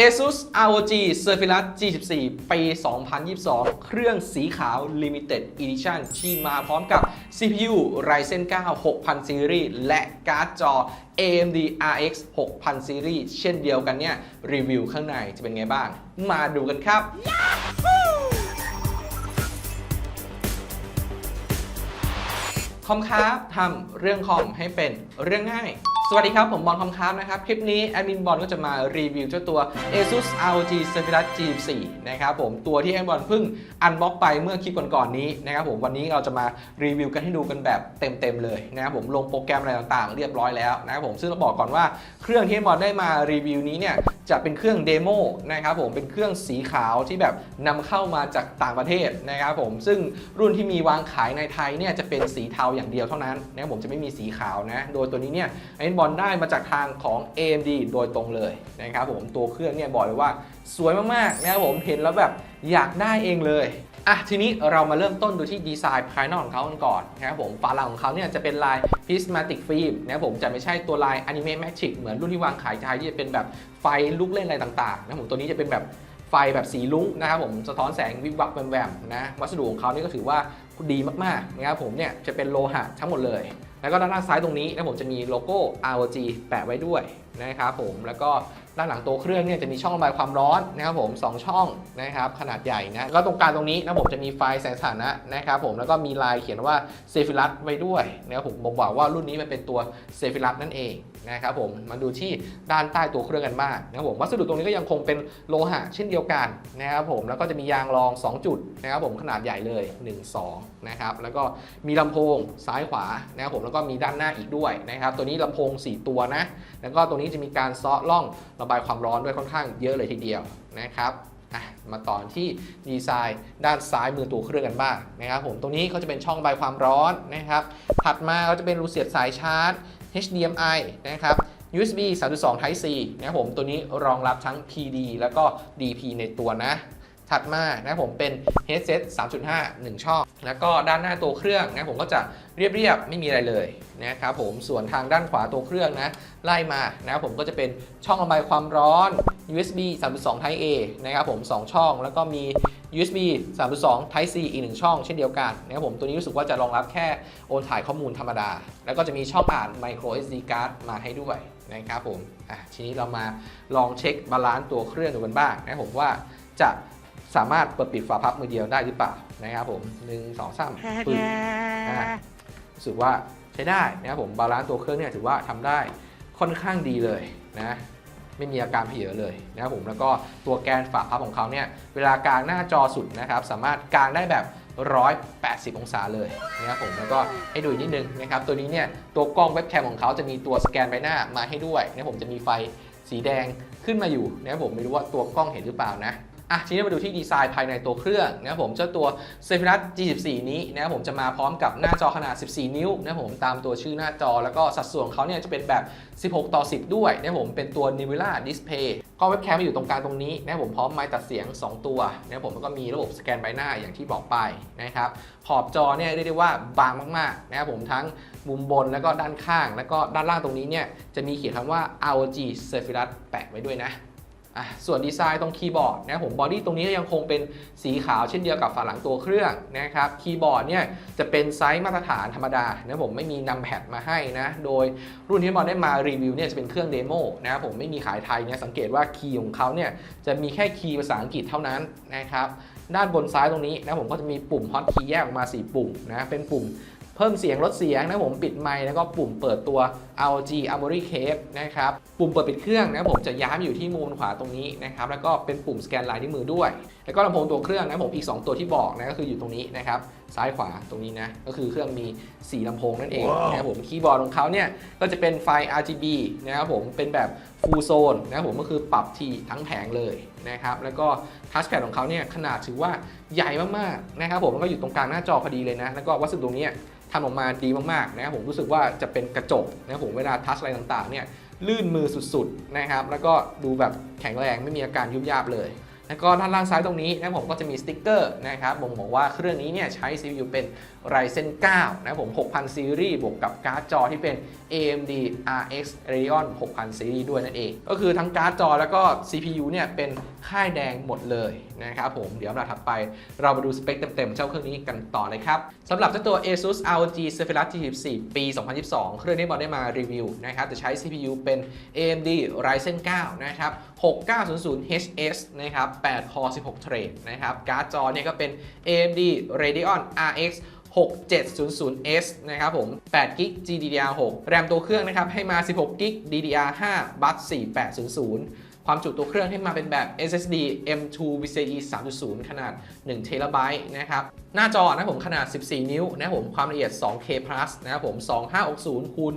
ASUS ROG Zephyrus G14 ปี 2022 เครื่องสีขาว Limited Edition ที่มาพร้อมกับ CPU Ryzen 9 6000 Series และการ์ดจอ AMD RX 6000 Series เช่นเดียวกันเนี่ย รีวิวข้างในจะเป็นไงบ้าง มาดูกันครับ คอมครับทำเรื่องคอมให้เป็นเรื่องง่าย วัสดีครับ ผมบอลคอมครับนะครับ คลิปนี้แอดมินบอลก็จะมารีวิวเจ้าตัว ASUS ROG Zephyrus G4 นะครับผมตัวที่แอดมินบอลเพิ่งอันบ็อกไปเมื่อคลิปก่อนๆนี้นะครับผมวันนี้เราจะมารีวิวกันให้ดูกันแบบเต็มๆเลยนะครับผมลงโปรแกรมอะไรต่างๆ เรียบร้อยแล้วนะครับผมซึ่งเราบอกก่อนว่าเครื่องที่แอดมินบอลได้มารีวิวนี้เนี่ยจะเป็นเครื่องเดโมนะครับผมเป็นเครื่องสีขาวที่แบบนำเข้ามาจากต่างประเทศนะครับผมซึ่งรุ่นที่มีวางขายในไทยเนี่ยจะเป็นสีเทาอย่างเดียวเท่านั้นนะครับผมจะไม่มีสีขาวนะโดยตัวนี้เนี่ยไอ้บอลได้มาจากทางของ AMD โดยตรงเลยนะครับผมตัวเครื่องเนี่ยบอกเลยว่าสวยมากๆนะครับผมเห็นแล้วแบบอยากได้เองเลยอะทีนี้เรามาเริ่มต้นดูที่ดีไซน์ภายนอกของเขากันก่อนนะครับผมฝาหลังของเขาเนี่ยจะเป็นลาย prismatic film นะครับผมจะไม่ใช่ตัวลาย anime magic เหมือนรุ่นที่วางขายไทยที่จะเป็นแบบไฟลุกเล่นอะไรต่างๆนะครับผมตัวนี้จะเป็นแบบไฟแบบสีลุ้งนะครับผมสะท้อนแสงวิบวับแวมๆนะวัสดุของเขานี่ก็ถือว่าดีมากๆนะครับผมเนี่ยจะเป็นโลหะทั้งหมดเลย แล้วก็ด้านล่างซ้ายตรงนี้นะผมจะมีโลโก้ ROG แปะไว้ด้วยนะครับผมแล้วก็ ด้านหลังตัวเครื่องเนี่ยจะมีช่องระบายความร้อนนะครับผมสองช่องนะครับขนาดใหญ่นะแล้วตรงกลางตรงนี้นะผมจะมีไฟแสงสถานะนะครับผมแล้วก็มีลายเขียนว่าเซฟิรัสไว้ด้วยนะครับผมบอกบอกว่ารุ่นนี้มันเป็นตัวเซฟิรัสนั่นเองนะครับผมมาดูที่ด้านใต้ตัวเครื่องกันบ้างนะครับผมวัสดุตรงนี้ก็ยังคงเป็นโลหะเช่นเดียวกันนะครับผมแล้วก็จะมียางรอง 2 จุดนะครับผมขนาดใหญ่เลย 1 2นะครับแล้วก็มีลำโพงซ้ายขวานะครับผมแล้วก็มีด้านหน้าอีกด้วยนะครับตัวนี้ลำโพง 4 ตัวนะแล้วก็ตรงนี้จะมีการซาะล่องระบายความร้อนด้วยค่อนข้างเยอะเลยทีเดียวนะครับมาต่อที่ดีไซน์ด้านซ้ายมือตัวเครื่องกันบ้างนะครับผมตรงนี้เขาจะเป็นช่องระบายความร้อนนะครับถัดมาก็จะเป็นรูเสียบสายชาร์จ HDMI นะครับ USB 3.2 Type C นะครับผมตัวนี้รองรับทั้ง PD แล้วก็ DP ในตัวนะ ถัดมานะครับผมเป็น headset 3.5 1 ช่อง แล้วก็ด้านหน้าตัวเครื่องนะครับผมก็จะเรียบๆ ไม่มีอะไรเลยนะครับผมส่วนทางด้านขวาตัวเครื่องนะไล่มานะครับผมก็จะเป็นช่องระบายความร้อน USB 3.2 Type A นะครับผม 2 ช่อง แล้วก็มี USB 3.2 Type C อีก 1 ช่องเช่นเดียวกันนะครับผมตัวนี้รู้สึกว่าจะรองรับแค่โอนถ่ายข้อมูลธรรมดา แล้วก็จะมีช่องอ่าน micro SD card มาให้ด้วยนะครับผมอะทีนี้เรามาลองเช็คบาลานซ์ตัวเครื่องดูกันบ้างนะครับผมว่าจะ สามารถเปิดปิดฝาพับมือเดียวได้หรือเปล่านะครับผมหนึ่งสองสามปึ้งอะรู้สึกว่าใช้ได้นะครับผมบาลานซ์ตัวเครื่องเนี่ยถือว่าทำได้ค่อนข้างดีเลยนะไม่มีอาการเพเยอเลยนะครับผมแล้วก็ตัวแกนฝาพับของเขาเนี่ยเวลากางหน้าจอสุดนะครับ สามารถกางได้แบบ 180 องศาเลยนะครับผมแล้วก็ให้ดูอีกนิดนึงนะครับ ตัวนี้เนี่ยตัวกล้องเว็บแคมของเขาจะมีตัวสแกนใบหน้ามาให้ด้วยนะครับผมจะมีไฟสีแดงขึ้นมาอยู่นะครับผมไม่รู้ว่าตัวกล้องเห็นหรือเปล่านะ อะทีนี้มาดูที่ดีไซน์ภายในตัวเครื่องนะครับผมเจ้าตัว Zephyrus G14 นี้นะครับผมจะมาพร้อมกับหน้าจอขนาด 14 นิ้วนะครับผมตามตัวชื่อหน้าจอแล้วก็สัดส่วนเขาเนี่ยจะเป็นแบบ 16 ต่อ 10 ด้วยนะครับผมเป็นตัว Nebula Display กล้องเว็บแคมอยู่ตรงกลางตรงนี้นะครับผมพร้อมไมค์ตัดเสียง 2 ตัวนะครับผมแล้วก็มีระบบสแกนใบหน้าอย่างที่บอกไปนะครับขอบจอเนี่ยเรียกได้ว่าบางมากๆนะครับผมทั้งมุมบนแล้วก็ด้านข้าง แล้วก็ด้านล่างตรงนี้เนี่ยจะมีเขียนคำว่า ROG Zephyrus แปะไว้ด้วยนะ อะส่วนดีไซน์ตรงคีย์บอร์ดนะผมบอดี้ตรงนี้ก็ยังคงเป็นสีขาวเช่นเดียวกับฝาหลังตัวเครื่องนะครับคีย์บอร์ดเนี่ยจะเป็นไซส์มาตรฐานธรรมดานะผมไม่มีนำแพดมาให้นะโดยรุ่นที่บอลได้มารีวิวเนี่ยจะเป็นเครื่องเดโมนะผมไม่มีขายไทยเนี่ยสังเกตว่าคีย์ของเขาเนี่ยจะมีแค่คีย์ภาษาอังกฤษเท่านั้นนะครับด้านบนซ้ายตรงนี้นะผมก็จะมีปุ่มฮอตคีย์แยกออกมา 4 ปุ่มนะเป็นปุ่ม พิ่มเสียงลดเสียงนะผมปิดไมค์แล้วก็ปุ่มเปิดตัว ROG Armory Case นะครับ ปุ่มเปิดปิดเครื่องนะผมจะย้ายมาอยู่ที่มุมขวาตรงนี้นะครับ แล้วก็เป็นปุ่มสแกนลายนิ้วมือด้วย แล้วก็ลำโพงตัวเครื่องนะผมอีก 2 ตัวที่บอกนะก็คืออยู่ตรงนี้นะครับ ซ้ายขวาตรงนี้นะ ก็คือเครื่องมี 4ลำโพงนั่นเองนะครับผมคีย์บอร์ดของเขาเนี่ยก็จะเป็นไฟ RGB นะครับผมเป็นแบบ Full Zone นะครับผมก็คือปรับทีทั้งแผงเลยนะครับ แล้วก็ทัชแพดของเขาเนี่ยขนาดถือว่าใหญ่มากๆนะครับผมแล้วก็อยู่ตรงกลางหน้าจอพอดีเลยนะ แล้วก็วัสดุตรงนี้ ทำออกมาดีมากๆนะครับผมรู้สึกว่าจะเป็นกระจกนะครับผมเวลาทัชอะไรต่างๆเนี่ยลื่นมือสุดๆนะครับแล้วก็ดูแบบแข็งแรงไม่มีอาการยุบยาบเลย แล้วก็ด้านล่างซ้ายตรงนี้นะผมก็จะมีสติ๊กเกอร์นะครับบ่งบอกว่าเครื่องนี้เนี่ยใช้ CPU เป็น Ryzen 9นะผม6000ซีรีส์บวกกับการ์ดจอที่เป็น AMD RX Radeon 6000ซีรีส์ด้วยนั่นเอง ก็คือทั้งการ์ดจอแล้วก็ CPU เนี่ยเป็นค่ายแดงหมดเลย นะครับผมเดี๋ยวลำดับถัดไปเรามาดูสเปคเต็มๆ เจ้าเครื่องนี้กันต่อเลยครับสำหรับเจ้าตัว ASUS ROG Zephyrus G14 ปี 2022 เครื่องนี้บอลได้มารีวิวนะครับจะใช้ CPU เป็น AMD Ryzen 9 นะครับ 6900HS นะครับ8 core 16 เทรดนะครับการ์ดจอเนี่ยก็เป็น AMD Radeon RX 6700S นะครับผม8 g b GDDR6 แรมตัวเครื่องนะครับให้มา 16 g b DDR5 บัส4800 ความจุตัวเครื่องให้มาเป็นแบบ SSD M2 PCIe 3.0 ขนาด 1 t b นะครับ หน้าจอนะผมขนาด 14 นิ้วนะผมความละเอียด 2K plus นะครับผม 2560 คูณ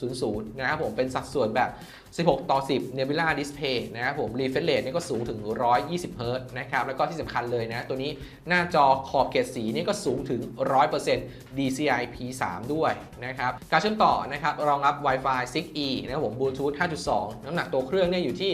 1600 นะครับผมเป็นสัดส่วนแบบ16 ต่อ 10 Nebula Display นะครับผม refresh rate นี่ก็สูงถึง 120 Hz นะครับ แล้วก็ที่สำคัญเลยนะ ตัวนี้หน้าจอขอบเขตสีนี่ก็สูงถึง 100% DCI P3 ด้วยนะครับ การเชื่อมต่อนะครับ รองรับ Wi-Fi 6E นะครับผม Bluetooth 5.2 น้ำหนักตัวเครื่องเนี่ยอยู่ที่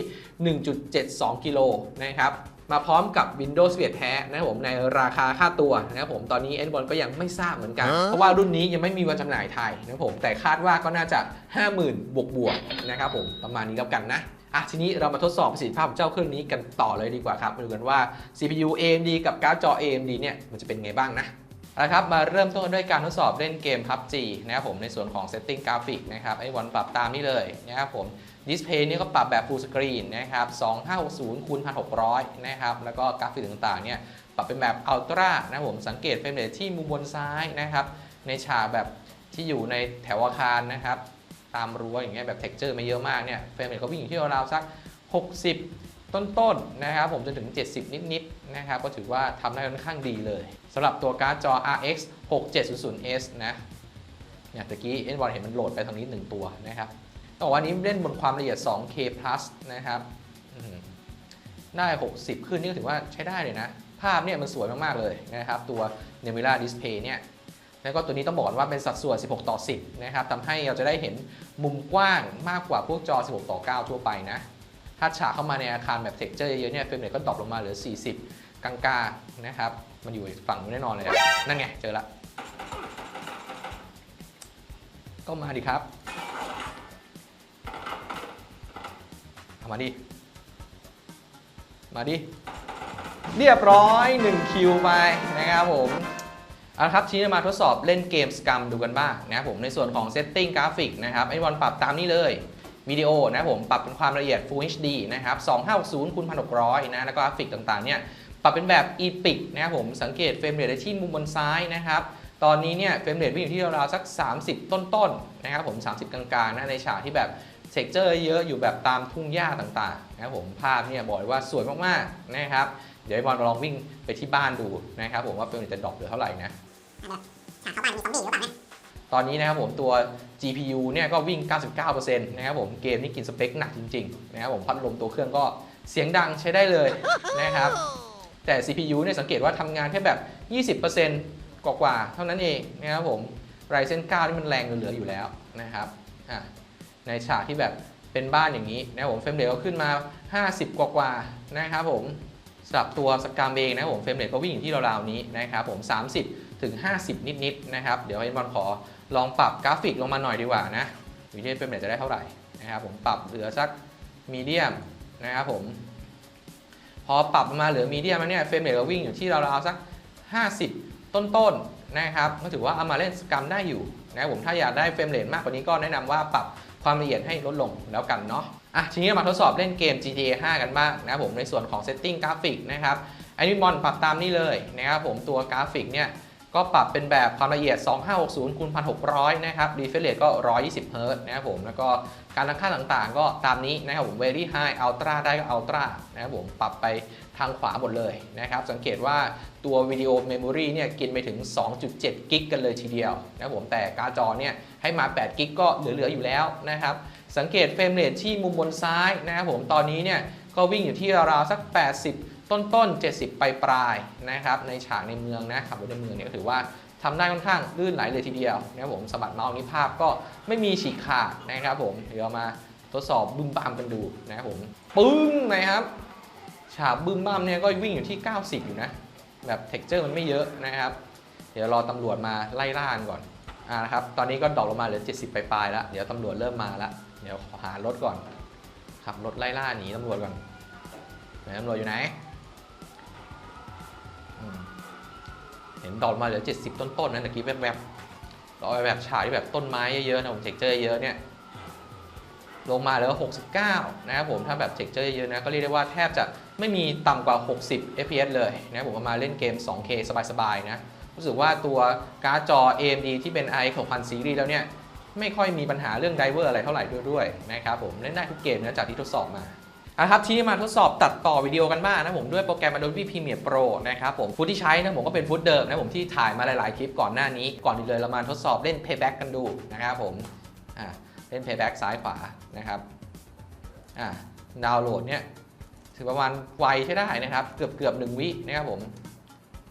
1.72 กิโลนะครับ มาพร้อมกับ Windows 11แท้นะครับผมในราคาค่าตัวนะครับผมตอนนี้ n อ o ก็ยังไม่ทราบเหมือนกัน เพราะว่ารุ่นนี้ยังไม่มีวันจำหน่ายไทยนะครับผมแต่คาดว่าก็น่าจะ 50,000 บวกบวกๆนะครับผมประมาณนี้แล้วกันนะอะทีนี้เรามาทดสอบประสิทธิภาพของเจ้าเครื่องนี้กันต่อเลยดีกว่าครับมาดูกันว่า CPU AMD กับการ์ดจอ AMD เนี่ยมันจะเป็นไงบ้างนะเอาละครับมาเริ่มต้นด้วยการทดสอบเล่นเกม PUBG นะครับผมในส่วนของ Setting กราฟิกนะครับไอ้วันปรับตามนี้เลยนะครับผม ดิสเพย์นี่ก็ปรับแบบ Full Screen นะครับ2560คูณ1600นะครับแล้วก็กราฟิกต่างๆเนี่ยปรับเป็นแบบ Ultra นะผมสังเกตเฟรมเรทที่มุมบนซ้ายนะครับในฉากแบบที่อยู่ในแถวอาคารนะครับตามรั้วอย่างเงี้ยแบบ texture ไม่เยอะมากเนี่ยเฟรมเรทก็วิ่งอยู่ที่ราวๆสัก 60ต้นๆนะครับผมจนถึง 70 นิดๆนะครับก็ถือว่าทำได้ค่อนข้างดีเลยสำหรับตัวการ์ดจอ RX 6700S นะเนี่ยตะกี้เอ็นบอลเห็นมันโหลดไปทางนี้ 1 ตัวนะครับ ต้องบอกว่านี้เล่นบนความละเอียด 2K plus นะครับได้ 60 ขึ้นนี่ก็ถือว่าใช้ได้เลยนะ ภาพเนี่ยมันสวยมาก ๆ เลยนะครับ ตัว Nebula Display เนี่ย แล้วก็ตัวนี้ต้องบอกก่อนว่าเป็นสัดส่วน 16 ต่อ 10 นะครับทำให้เราจะได้เห็นมุมกว้างมากกว่าพวกจอ 16 ต่อ 9 ทั่วไปนะ ถ้าฉากเข้ามาในอาคารแบบเท็กเจอร์เยอะๆเนี่ยเฟรมเรทก็ดรอปลงมาเหลือ 40 กลางๆนะครับ มันอยู่ฝั่งนู้นแน่นอนเลย นั่นไง เจอละ ก็มาดิครับ มาดิ มาดิ เรียบร้อย1คิวไปนะครับผมเอาละครับทีนี้มาทดสอบเล่นเกมสกัมดูกันบ้างนะครับผมในส่วนของเซตติ้งกราฟิกนะครับไอ้วันปรับตามนี้เลยวิดีโอนะครับผมปรับเป็นความละเอียด Full HD นะครับ2560คูณ1600นะแล้วก็กราฟิกต่างๆเนี่ยปรับเป็นแบบ Epic นะครับผมสังเกตเฟรมเรทได้ที่มุมบนซ้ายนะครับตอนนี้เนี่ยเฟรมเรทวิ่งอยู่ที่ราวๆสัก 30 ต้นๆนะครับผม 30 กลางๆนะในฉากที่แบบ เท็กเจอร์เยอะอยู่แบบตามทุ่งหญ้าต่างๆนะครับผมภาพเนี่ยบอกเลยว่าสวยมากๆนะครับเดี๋ยวให้บอลลองวิ่งไปที่บ้านดูนะครับผมว่าเฟรมจะดรอปเหลือเท่าไหร่นะฉากเข้าบ้านมีซอมบี้หรือเปล่านะตอนนี้นะครับผมตัว GPU เนี่ยก็วิ่ง 99%นะครับผมเกมนี่กินสเปคหนักจริงๆนะครับผมพัดลมตัวเครื่องก็เสียงดังใช้ได้เลยนะครับแต่ CPU เนี่ยสังเกตว่าทำงานแค่แบบ 20%กว่าๆเท่านั้นเองนะครับผม Ryzen 9 นี่มันแรงเหลืออยู่แล้วนะครับอะ ในฉากที่แบบเป็นบ้านอย่างนี้นะครับผมเฟรมเรทก็ขึ้นมา 50 กว่าๆนะครับผมสำหรับตัวสกามเองนะครับผมเฟรมเรทก็วิ่งอยู่ที่ราวๆนี้นะครับผม 30 ถึง 50 นิดๆนะครับเดี๋ยวให้บอลขอลองปรับกราฟิกลงมาหน่อยดีกว่านะอยู่ที่เฟรมเรทจะได้เท่าไหร่นะครับผมปรับเหลือสักมีเดียมนะครับผมพอปรับมาเหลือมีเดียมแล้วเนี่ยเฟรมเรทก็วิ่งอยู่ที่ราวๆสัก 50 ต้นๆนะครับก็ถือว่าเอามาเล่นสกรรมได้อยู่นะครับผมถ้าอยากได้เฟรมเรทมากกว่านี้ก็แนะนำว่าปรับ ความละเอียดให้ลดลงแล้วกันเนาะอะทีนี้มาทดสอบเล่นเกม GTA 5 กันบ้างนะครับผมในส่วนของ Setting กราฟิกนะครับไอนิมอนปรับตามนี้เลยนะครับผมตัวกราฟิกเนี่ยก็ปรับเป็นแบบความละเอียด 2560คูณ1600 นะครับ refresh rate ก็ 120 Hz นะครับผม แล้วก็การตั้งค่าต่างๆ ก็ตามนี้นะครับผม very high ultra ได้ก็ ultra นะครับผม ปรับไป ทางขวาหมดเลยนะครับ สังเกตว่าตัววิดีโอเมมโมรีเนี่ยกินไปถึง 2.7 กิกกันเลยทีเดียวนะผมแต่การ์ดจอเนี่ยให้มา 8 กิกก็เหลือ ๆ อยู่แล้วนะครับ สังเกตเฟรมเรทที่มุมบนซ้ายนะครับผมตอนนี้เนี่ยก็วิ่งอยู่ที่ราวๆสัก 80 ต้นๆ 70 ปลายปลายนะครับในฉากในเมืองนะขับรถในเมืองเนี่ยก็ถือว่าทำได้ค่อนข้างลื่นไหลเลยทีเดียวนะครับผมสะบัดเมาส์นี้ภาพก็ไม่มีฉีกขาดนะครับผมเดี๋ยวมาทดสอบบึ้มบามกันดูนะครับผมปึ้งนะครับ ฉาบบึ้มบ้ามเนี่ยก็วิ่งอยู่ที่ 90 อยู่นะ แบบเท็กเจอร์มันไม่เยอะนะครับ เดี๋ยวรอตำรวจมาไล่ล่ากันก่อนอ่านะครับตอนนี้ก็ดรอปลงมาเหลือ 70 ปลายๆแล้วเดี๋ยวตำรวจเริ่มมาแล้วเดี๋ยวขอหารถก่อนขับรถไล่ล่าหนีตำรวจก่อนไหนตำรวจอยู่ไหนเห็นดรอปมาเหลือ 70 ต้นๆนะตะกี้แวบๆรอาแบบฉายที่แบบต้นไม้เยอะๆนะผมเท็กเจอร์เยอะเนี่ยลงมาแล้ว69 นะครับผมถ้าแบบเท็กเจอร์เยอะนะก็เรียกได้ว่าแทบจะ ไม่มีต่ำกว่า 60 fps เลยนะผมมาเล่นเกม 2K สบายๆนะรู้สึกว่าตัวการ์ดจอ AMD ที่เป็น i 6000 Series แล้วเนี่ยไม่ค่อยมีปัญหาเรื่องไดเวอร์อะไรเท่าไหร่ด้วยนะครับผมเล่นได้ทุกเกมนะจากที่ทดสอบมาอะครับทีนี้มาทดสอบตัดต่อวิดีโอกันบ้างนะผมด้วยโปรแกรม Adobe Premiere Pro นะครับผมฟุตที่ใช้นะผมก็เป็นฟุตเดิมนะผมที่ถ่ายมาหลาย ๆ คลิปก่อนหน้านี้ ก่อนอื่นเลยเรามาทดสอบเล่น Playback กันดูนะครับผมอ่าเล่น Playback ซ้ายขวานะครับอ่าดาวน์โหลดเนี่ย ถือประมาณไวใช้ได้นะครับ เกือบเกือบหนึ่งวินะครับผม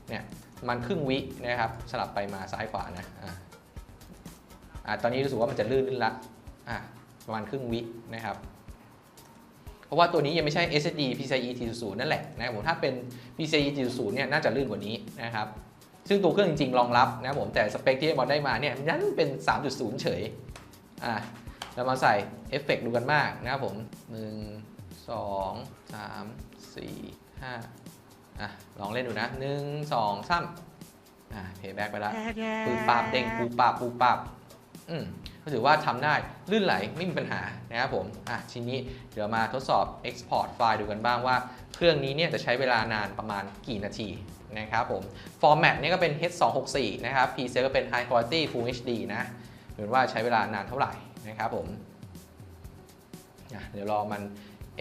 เนี่ยมันครึ่งวินะครับสลับไปมาซ้ายขวานะอ่าอะตอนนี้รู้สึกว่ามันจะลื่นลื่นละอะประมาณครึ่งวินะครับ เพราะว่าตัวนี้ยังไม่ใช่ SSD PCIe T00 นั่นแหละนะครับผมถ้าเป็น PCIe T00 เนี่ยน่าจะลื่นกว่านี้นะครับ ซึ่งตัวเครื่องจริงๆ รองรับนะครับผมแต่สเปคที่บอลได้มาเนี่ยนั้นเป็น 3.0 เฉยอะเรามาใส่เอฟเฟกต์ดูกันมากนะครับผม1 2 3 4 5อะลองเล่นดูนะ 1 2 3อะเพย์แบ็กไปแล้วปืนปราบเด้งปูปราบปูปราบอืมก็ถือว่าทำได้ลื่นไหลไม่มีปัญหานะครับผมอะทีนี้เดี๋ยวมาทดสอบ Export ไฟล์ดูกันบ้างว่า เครื่องนี้เนี่ยจะใช้เวลานานประมาณกี่นาทีนะครับผม Format เนี่ยก็เป็น H264 นะครับ Pixel ก็เป็น High Quality Full HD นะเหมือนว่าใช้เวลานานเท่าไหร่นะครับผมอะเดี๋ยวรอมัน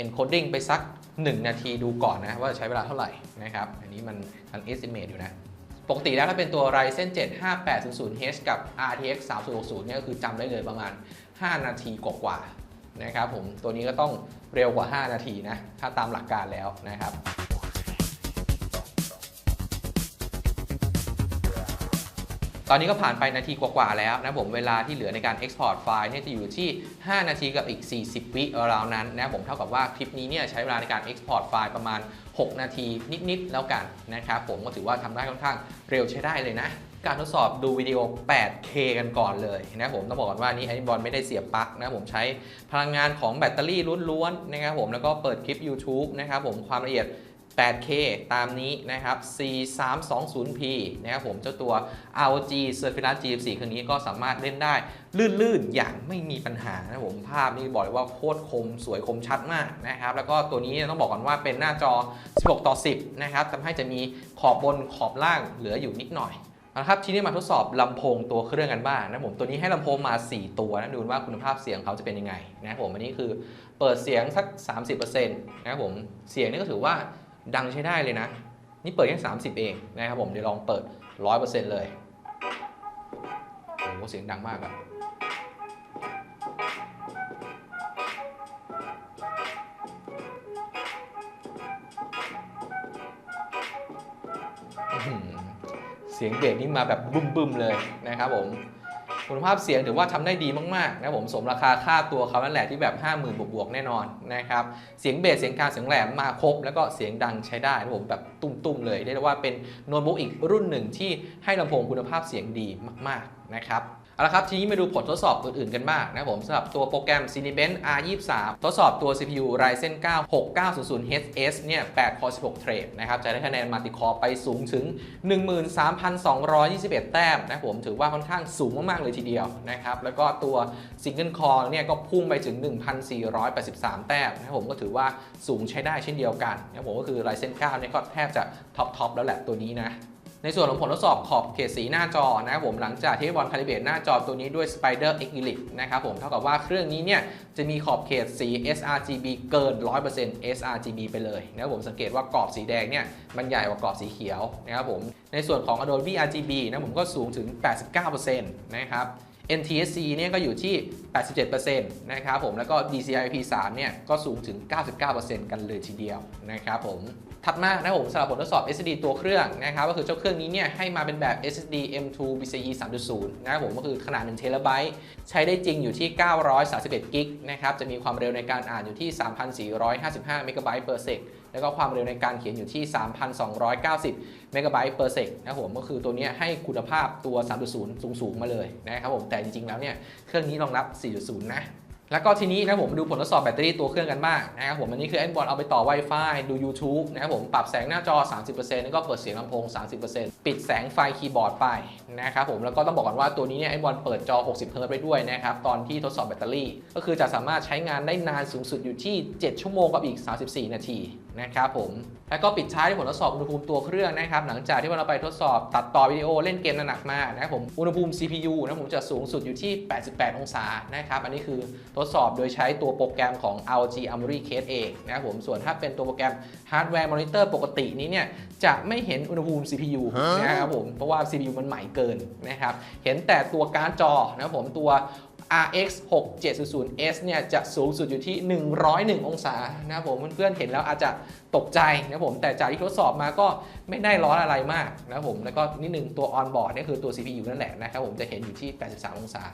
encoding ไปสัก 1 นาทีดูก่อนนะว่าใช้เวลาเท่าไหร่นะครับ อันนี้มันมัน estimate อยู่นะ ปกติแล้วถ้าเป็นตัว Ryzen 7 5800H กับ RTX 3060เนี่ยก็คือจำได้เลยประมาณ 5 นาทีกว่าๆนะครับผมตัวนี้ก็ต้องเร็วกว่า 5 นาทีนะ ถ้าตามหลักการแล้วนะครับ ตอนนี้ก็ผ่านไปนาทีกว่าๆแล้วนะผมเวลาที่เหลือในการ Export ไฟล์เนี่ยจะอยู่ที่ 5 นาทีกับอีก 40 วิราวนั้นนะผมเท่ากับว่าคลิปนี้เนี่ยใช้เวลาในการ Export ไฟล์ประมาณ 6 นาทีนิดๆแล้วกันนะครับผมก็ถือว่าทำได้ค่อนข้างเร็วใช้ได้เลยนะการทดสอบดูวิดีโอ 8K กันก่อนเลยนะผมต้องบอกก่อนว่านี่ไอ้บอลไม่ได้เสียบปลั๊กนะผมใช้พลังงานของแบตเตอรี่ล้วนๆนะครับผมแล้วก็เปิดคลิป YouTube นะครับผมความละเอียด 8K ตามนี้นะครับ C320p นะครับผมเจ้าตัว ROG Surface GM4 เครื่องนี้ก็สามารถเล่นได้ ลื่นๆ อย่างไม่มีปัญหานะผมภาพนี่บอกเลยว่าโคตรคมสวยคมชัดมากนะครับ แล้วก็ตัวนี้ต้องบอกก่อนว่าเป็นหน้าจอ 16 ต่อ 10 นะครับทำให้จะมีขอบบนขอบล่างเหลืออยู่นิดหน่อยเอาละครับทีนี้มาทดสอบลำโพงตัวเครื่องกันบ้างนะผมตัวนี้ให้ลำโพงมา 4 ตัวนะดูว่าคุณภาพเสียงเขาจะเป็นยังไงนะครับผมอันนี้คือเปิดเสียงสัก 30%นะครับผมเสียงนี่ก็ถือว่า ดังใช้ได้เลยนะ นี่เปิดแค่ 30 เองนะครับผม เดี๋ยวลองเปิด 100%เลยโอ้โหเสียงดังมากอะเสียงเบสนี่มาแบบบึ้มๆเลยนะครับผม คุณภาพเสียงถือว่าทำได้ดีมากๆนะผมสมราคาค่าตัวเขานั่นแหละที่แบบ 50,000 บวกๆแน่นอนนะครับเสียงเบสเสียงกลางเสียงแหลมมาครบ แล้วก็เสียงดังใช้ได้นะผมแบบตุ้มๆเลยเรียกได้ว่าเป็นโน้ตบุ๊กอีกรุ่นหนึ่งที่ให้ลำโพงคุณภาพเสียงดีมากๆ นะครับเอาละครับ ทีนี้มาดูผลทดสอบอื่นๆกันบ้างนะครับผมสำหรับตัวโปรแกรม Cinebench R23 ทดสอบตัว CPU Ryzen 9 6900HS เนี่ย8 core 16 thread นะครับ จะได้คะแนนมัลติคอร์ไปสูงถึง 13,221 แต้มนะผมถือว่าค่อนข้างสูงมาก ๆ เลยทีเดียวนะครับ แล้วก็ตัว Single Core เนี่ยก็พุ่งไปถึง 1,483 แต้มนะครับผมก็ถือว่าสูงใช้ได้เช่นเดียวกันนะครับผมก็คือ Ryzen 9เนี่ยก็แทบจะท็อปทอปแล้วแหละตัวนี้นะ ในส่วนของผลทดสอบขอบเขตสีหน้าจอนะครับผมหลังจากที่บอลคาลิเบรตหน้าจอตัวนี้ด้วย Spider X Elite นะครับผมเท่ากับว่าเครื่องนี้เนี่ยจะมีขอบเขตสี sRGB เกิน 100% sRGB ไปเลยนะครับผมสังเกตว่ากรอบสีแดงเนี่ยมันใหญ่กว่ากรอบสีเขียวนะครับผมในส่วนของ Adobe RGB นะผมก็สูงถึง 89%นะครับ NTSC เนี่ยก็อยู่ที่ 87%นะครับผม แล้วก็ DCI-P3 เนี่ยก็สูงถึง 99%กันเลยทีเดียวนะครับผม ถัดมานะครับผมสำหรับผลทดสอบ SSD ตัวเครื่องนะครับก็คือเจ้าเครื่องนี้เนี่ยให้มาเป็นแบบ SSD M2 PCIe 3.0 นะครับผมก็คือขนาด1 t b ใช้ได้จริงอยู่ที่ 931กิกนะครับ จะมีความเร็วในการอ่านอยู่ที่ 3,455 MB per sec แล้วก็ความเร็วในการเขียนอยู่ที่ 3,290 เมกะไบต์ per sec นะครับผมก็คือตัวนี้ให้คุณภาพตัว 3.0 สูงๆมาเลยนะครับผมแต่จริงๆแล้วเนี่ยเครื่องนี้รองรับ 4.0 นะแล้วก็ทีนี้นะผมมาดูผลทดสอบแบตเตอรี่ตัวเครื่องกันบ้างนะครับผมอันนี้คือแอนบอลเอาไปต่อ Wi-Fi ดู YouTube นะครับผมปรับแสงหน้าจอ 30%แล้วก็เปิดเสียงลำโพง 30%ปิดแสงไฟคีย์บอร์ดไปนะครับผมแล้วก็ต้องบอกก่อนว่าตัวนี้เนี่ยแอนบอลเปิดจอ 60เฮิร์ตไปด้วยนะครับตอนที่ทดสอบแบตเตอรี่ ก็คือจะสามารถใช้งานได้นานสูงสุดอยู่ที่ 7 ชั่วโมงกับอีก 34 นาทีนะครับผม แล้วก็ปิดท้ายด้วยผลทดสอบอุณหภูมิตัวเครื่องนะครับ หลังจากที่เราไปทดสอบตัดต่อวิดีโอเล่นเกมหนักๆมานะครับผม อุณหภูมิ CPU นะผมจะสูงสุดอยู่ที่ 88 องศานะครับ อันนี้คือทดสอบโดยใช้ตัวโปรแกรมของ ROG Armoury Case เองนะครับผม ส่วนถ้าเป็นตัวโปรแกรม Hardware Monitor ปกตินี้เนี่ยจะไม่เห็นอุณหภูมิ CPU นะครับผม เพราะว่า CPU มันใหม่เกินนะครับ เห็นแต่ตัวการ์ดจอนะครับผมตัว RX 6700S เนี่ยจะสูงสุดอยู่ที่ 101 องศานะครับผมเพื่อนๆเห็นแล้วอาจจะ ตกใจนะผมแต่จากที่ทดสอบมาก็ไม่ได้ร้อนอะไรมากนะผมแล้วก็นิดนึงตัว on board เนี่คือตัว CPU นั่นแหละนะครับผมจะเห็นอยู่ที่ 83 องศา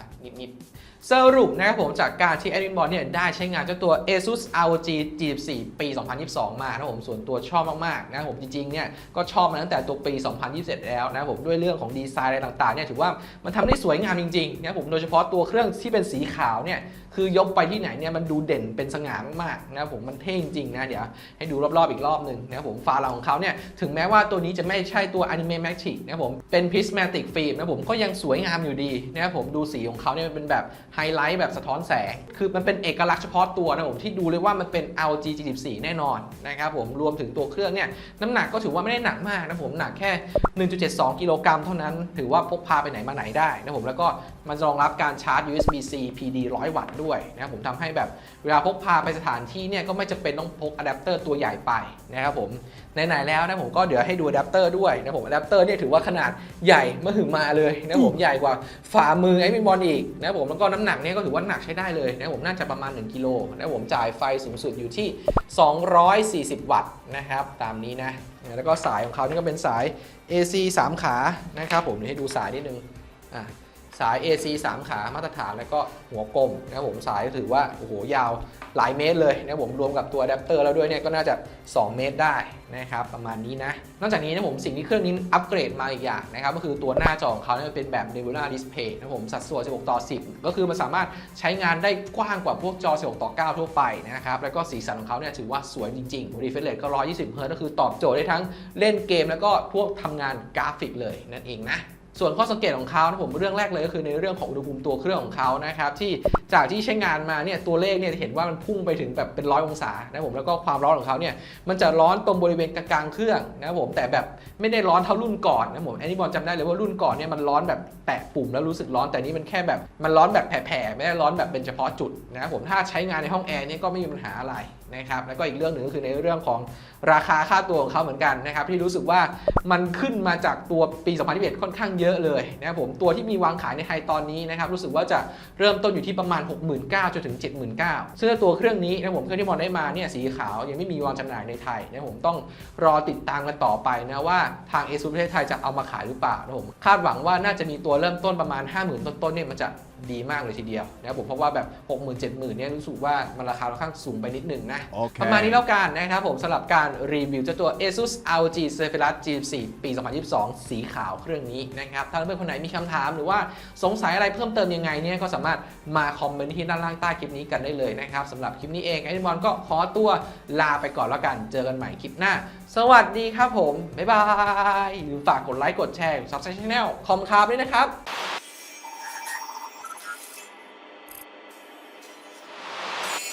นิดๆสรุปนะครับผมจากการที่ Admin Board เนี่ยได้ใช้งานเจ้าตัว ASUS ROG G4 ปี 2022 มานะครับผมส่วนตัวชอบมากๆนะผมจริงๆเนี่ยก็ชอบมาตั้งแต่ตัวปี 2021 แล้วนะผมด้วยเรื่องของดีไซน์อะไรต่างๆเนี่ยถือว่ามันทำได้สวยงามจริงๆนะผมโดยเฉพาะตัวเครื่องที่เป็นสีขาวเนี่ยคือยกไปที่ไหนเนี่ยมันดูเด่นเป็นสง่ามากๆนะผมมันเท่จริงๆนะเดี๋ยวให้ดูรอบๆอีกรอบหนึ่งนะครับผมฝาลังของเขาเนี่ยถึงแม้ว่าตัวนี้จะไม่ใช่ตัว Anime Matic นะครับผมเป็น Prismatic Film นะครับผมก็ยังสวยงามอยู่ดีนะครับผมดูสีของเขาเนี่ยมันเป็นแบบไฮไลท์แบบสะท้อนแสง คือมันเป็นเอกลักษณ์เฉพาะตัวนะผมที่ดูเลยว่ามันเป็น LG G14 แน่นอนนะครับผมรวมถึงตัวเครื่องเนี่ยน้ำหนักก็ถือว่าไม่ได้หนักมากนะผมหนักแค่ 1.72 กิโลกรัมเท่านั้น ถือว่าพกพาไปไหนมาไหนได้นะผมแล้วก็มันรองรับการชาร์จ USB-C PD 100 วัตต์ด้วยนะครับผมทำให้แบบเวลาพกพาไปสถานที่เนี่ยก็ไม่จำเป็นต้องพกอะแดปเตอร์ตัวใหญ่ไปนะครับผมไหนๆแล้วนะผมก็เดี๋ยวให้ดูอะแดปเตอร์ด้วยนะผมอะแดปเตอร์เนี่ยถือว่าขนาดใหญ่มหึมาเลยนะผมใหญ่กว่าฝ่ามือไอ้มินบอลอีกนะผมแล้วก็น้ำหนักเนี่ยก็ถือว่าหนักใช้ได้เลยนะผมน่าจะประมาณ 1กิโลนะผมจ่ายไฟสูงสุดอยู่ที่ 240 วัตต์นะครับตามนี้นะแล้วก็สายของเขานี่ก็เป็นสาย AC 3 ขานะครับผมเดี๋ยวให้ดูสายนิดนึงอะ สาย AC 3 ขามาตรฐานแล้วก็หัวกลมนะครับผมสายก็ถือว่าโอ้โหยาวหลายเมตรเลยนะครับผมรวมกับตัวอะแดปเตอร์แล้วด้วยเนี่ยก็น่าจะ 2 เมตรได้นะครับประมาณนี้นะ นอกจากนี้นะผมสิ่งที่เครื่องนี้อัปเกรดมาอีกอย่างนะครับก็คือตัวหน้าจอของเขาเนี่ยเป็นแบบ Nebula Display นะครับผมสัดส่วน 16 ต่อ 10 ก็คือมันสามารถใช้งานได้กว้างกว่าพวกจอ 16 ต่อ 9 ทั่วไปนะครับแล้วก็สีสันของเขาเนี่ยถือว่าสวยจริงๆ refresh rate ก็ 120 Hz ก็คือตอบโจทย์ได้ทั้งเล่นเกม แล้วก็พวกทำงานกราฟิกเลยนั่นเองนะ ส่วนข้อสังเกตของเขานะผมเรื่องแรกเลยก็คือในเรื่องของอุณหภูมิตัวเครื่องของเขานะครับที่จากที่ใช้งานมาเนี่ยตัวเลขเนี่ยจะเห็นว่ามันพุ่งไปถึงแบบเป็นร้อยองศานะผมแล้วก็ความร้อนของเขาเนี่ยมันจะร้อนตรงบริเวณกลางเครื่องนะผมแต่แบบไม่ได้ร้อนเท่ารุ่นก่อนนะผมแอนนี่บอลจำได้เลยว่ารุ่นก่อนเนี่ยมันร้อนแบบแตะปุ่มแล้วรู้สึกร้อนแต่นี่มันแค่แบบมันร้อนแบบแผ่ๆไม่ได้ร้อนแบบเป็นเฉพาะจุดนะผมถ้าใช้งานในห้องแอร์เนี่ยก็ไม่มีปัญหาอะไร นะครับแล้วก็อีกเรื่องหนึ่งก็คือในเรื่องของราคาค่าตัวของเขาเหมือนกันนะครับที่รู้สึกว่ามันขึ้นมาจากตัวปี 2021 ค่อนข้างเยอะเลยนะครับผมตัวที่มีวางขายในไทยตอนนี้นะครับรู้สึกว่าจะเริ่มต้นอยู่ที่ประมาณ 69,000จนถึง 79,000ซึ่งตัวเครื่องนี้นะผมเครื่องที่มอนได้มาเนี่ยสีขาวยังไม่มีวางจำหน่ายในไทยนะผมต้องรอติดตามกันต่อไปนะว่าทางเอซูประเทศไทยจะเอามาขายหรือเปล่านะผมคาดหวังว่าน่าจะมีตัวเริ่มต้นประมาณ 50,000 ต้นๆเนี่ยมันจะดีมากเลยทีเดียวนะครับผมเพราะว่าแบบ 60,000 70,000เนี่ยรู้สึกว่ามันราคาค่อนข้างสูงไปนิดหนึ่งนะ Okay. ประมาณนี้แล้วกันนะครับผมสำหรับการรีวิวเจ้าตัว ASUS ROG Zephyrus G4 ปี 2022 สีขาวเครื่องนี้นะครับ ถ้าเพื่อนๆคนไหนมีคำถามหรือว่าสงสัยอะไรเพิ่มเติมยังไงเนี่ยก็สามารถมาคอมเมนต์ที่ด้านล่างใต้คลิปนี้กันได้เลยนะครับสำหรับคลิปนี้เองไอ้บอลก็ขอตัวลาไปก่อนแล้วกันเจอกันใหม่คลิปหน้า สวัสดีครับผมบ๊ายบายอย่าลืมฝากกดไลค์กดแชร์ Subscribe Channel คอมคาร์บด้วยนะครับ